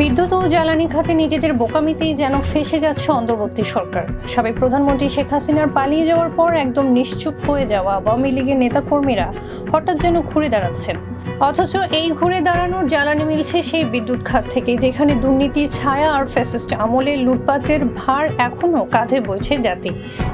বিদ্যুৎ ও জ্বালানি খাতে নিজেদের বোকামিতেই যেন ফেসে যাচ্ছে অন্তর্বর্তী সরকার। সাবেক প্রধানমন্ত্রী শেখ হাসিনার পালিয়ে যাওয়ার পর একদম নিশ্চুপ হয়ে যাওয়া আওয়ামী লীগের নেতাকর্মীরা হঠাৎ যেন ঘুরে দাঁড়াচ্ছেন। অথচ এই ঘুরে দাঁড়ানোর জ্বালানি মিলছে সেই বিদ্যুৎ খাত থেকে, যেখানে দুর্নীতির ছায়া আর ফ্যাসিস্ট আমলে লুটপাটের ভার এখনও কাঁধে বইছে জাতি।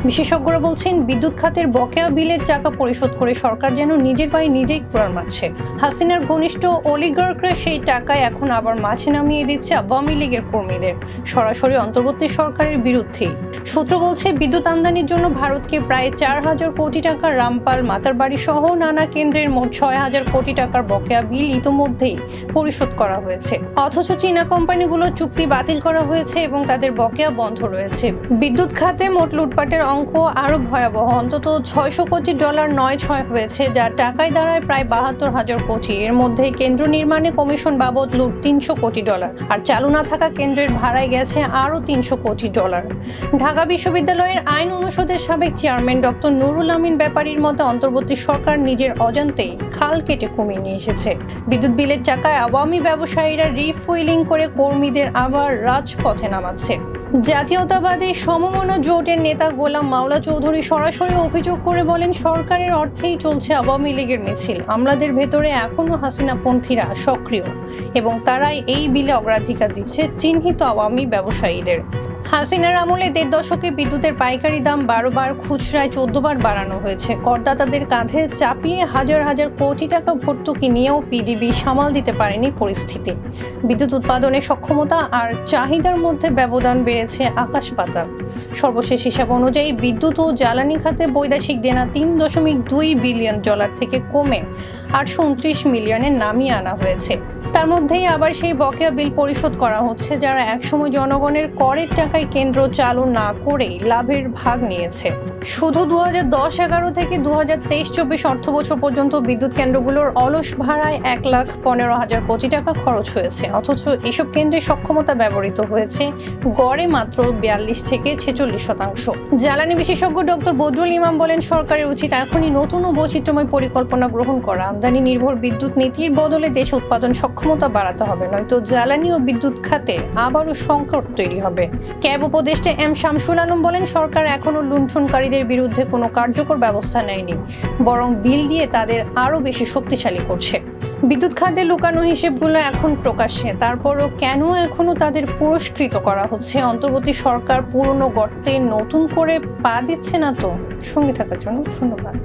বিশেষজ্ঞরা বলছেন, বিদ্যুৎ খাতের বকেয়া বিলের টাকা পরিশোধ করে সরকার যেন নিজের পায়ে নিজেই কুড়াল মারছে। হাসিনার ঘনিষ্ঠ অলিগার্করা সেই টাকায় এখন আবার মাছে নামিয়ে দিচ্ছে আওয়ামী লীগের কর্মীদের, সরাসরি অন্তর্বর্তী সরকারের বিরুদ্ধেই সূত্র বলছে, বিদ্যুৎ আমদানির জন্য ভারতকে প্রায় চার হাজার কোটি টাকা রামপাল মাতারবাড়ি সহ নানা কেন্দ্রের মোট ছয় হাজার কোটি টাকার বকেয়া বিল ইতোমধ্যেই পরিশোধ করা হয়েছে। অথচ চীনা কোম্পানিগুলোর চুক্তি বাতিল করা হয়েছে এবং তাদের বকেয়া বন্ধ রয়েছে। বিদ্যুৎ খাতে মোট লুটপাটের অঙ্ক আরও ভয়াবহ। অন্তত ছয়শো কোটি ডলার নয় ছয় হয়েছে, যা টাকায় দাঁড়ায় প্রায় বাহাত্তর হাজার কোটি। এর মধ্যে কেন্দ্র নির্মাণে কমিশন বাবদ লুট তিনশো কোটি ডলার। আর চালু না থাকা কেন্দ্রের ভাড়ায় গেছে আরও তিনশো কোটি ডলার। ঢাকা বিশ্ববিদ্যালয়ের আইন অনুষদের সাবেক চেয়ারম্যান ডক্টর নুরুল আমিন ব্যাপারীর মতে, অন্তর্বর্তী সরকার নিজের অজান্তেই খাল কেটে কমিয়ে নিয়ে এসেছে। বিদ্যুৎ বিলের টাকায় আওয়ামী ব্যবসায়ীরা রিফুইলিং করে কর্মীদের আবার রাজপথে নামাচ্ছে। জাতীয়তাবাদী সমমনা জোটের নেতা গোলাম মাওলা চৌধুরী সরাসরি অভিযোগ করে বলেন, সরকারের অর্থেই চলছে আওয়ামী লীগের মিছিল। আমলাদের ভেতরে এখনও হাসিনাপন্থীরা সক্রিয় এবং তারাই এই বিলে অগ্রাধিকার দিচ্ছে চিহ্নিত আওয়ামী ব্যবসায়ীদের। হাসিনার আমলে দেড় দশকে বিদ্যুতের পাইকারি দাম বারো বার খুচরায় চোদ্দ বার বাড়ানো হয়েছে। করদাতাদের কাঁধে চাপিয়ে হাজার হাজার কোটি টাকা ভর্তুকি নিয়েও পিডিবি সামাল দিতে পারেনি পরিস্থিতি। বিদ্যুৎ উৎপাদনের সক্ষমতা আর চাহিদার মধ্যে ব্যবধান বেড়েছে আকাশ পাতাল। সর্বশেষ হিসাব অনুযায়ী বিদ্যুৎ ও জ্বালানি খাতে বৈদেশিক দেনা তিন দশমিক দুই বিলিয়ন ডলার থেকে কমে আটশো উনত্রিশ মিলিয়নে নামিয়ে আনা হয়েছে। তার মধ্যেই আবার সেই বকেয়া বিল পরিশোধ করা হচ্ছে, যারা একসময় জনগণের করের টাকায় কেন্দ্র চালু না করেই লাভের ভাগ নিয়েছে। শুধু দু হাজার দশ এগারো থেকে দু হাজার তেইশ চব্বিশ অর্থ বছর পর্যন্ত বিদ্যুৎ কেন্দ্রগুলোর অলস ভাড়ায় এক লাখ পনেরো হাজার কোটি টাকা খরচ হয়েছে। অথচ এসব কেন্দ্রের সক্ষমতা ব্যবহৃত হয়েছে গড়ে মাত্র বিয়াল্লিশ থেকে ছেচল্লিশ শতাংশ। জ্বালানি বিশেষজ্ঞ ডক্টর বদরুল ইমাম বলেন, সরকারের উচিত এখনই নতুন ও বৈচিত্র্যময় পরিকল্পনা গ্রহণ করা। আমদানি নির্ভর বিদ্যুৎ নীতির বদলে দেশ উৎপাদন সক্ষমতা বাড়াতে হবে, নয়তো জ্বালানি ও বিদ্যুৎ খাতে আবারও সংকট তৈরি হবে। ক্যাব উপদেষ্টা এম শামসুল আলম বলেন, সরকার এখনও লুণ্ঠনকারীদের বিরুদ্ধে কোনো কার্যকর ব্যবস্থা নেয়নি, বরং বিল দিয়ে তাদের আরও বেশি শক্তিশালী করছে। বিদ্যুৎ খাতে লুকানো হিসেবগুলো এখন প্রকাশ্যে, তারপরও কেন এখনও তাদের পুরস্কৃত করা হচ্ছে? অন্তর্বর্তী সরকার পুরনো গর্তে নতুন করে পা দিচ্ছে না তো? সঙ্গে থাকার জন্য ধন্যবাদ।